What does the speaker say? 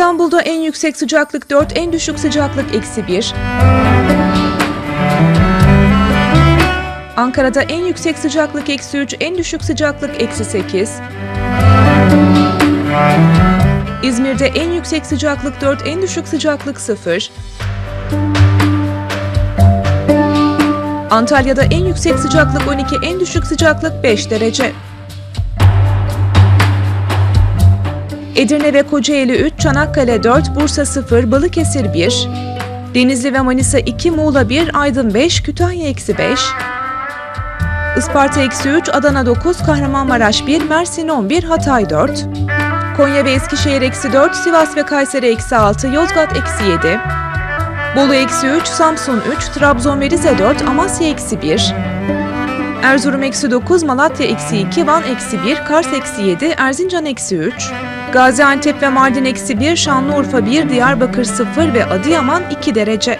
İstanbul'da en yüksek sıcaklık 4, en düşük sıcaklık eksi 1. Ankara'da en yüksek sıcaklık eksi 3, en düşük sıcaklık eksi 8. İzmir'de en yüksek sıcaklık 4, en düşük sıcaklık 0. Antalya'da en yüksek sıcaklık 12, en düşük sıcaklık 5 derece. Edirne ve Kocaeli 3, Çanakkale 4, Bursa 0, Balıkesir 1, Denizli ve Manisa 2, Muğla 1, Aydın 5, Kütahya eksi 5, Isparta eksi 3, Adana 9, Kahramanmaraş 1, Mersin 11, Hatay 4, Konya ve Eskişehir eksi 4, Sivas ve Kayseri eksi 6, Yozgat eksi 7, Bolu eksi 3, Samsun 3, Trabzon ve Rize 4, Amasya eksi 1, Erzurum eksi 9, Malatya eksi 2, Van eksi 1, Kars eksi 7, Erzincan eksi 3, Gaziantep ve Mardin eksi 1, Şanlıurfa 1, Diyarbakır 0 ve Adıyaman 2 derece.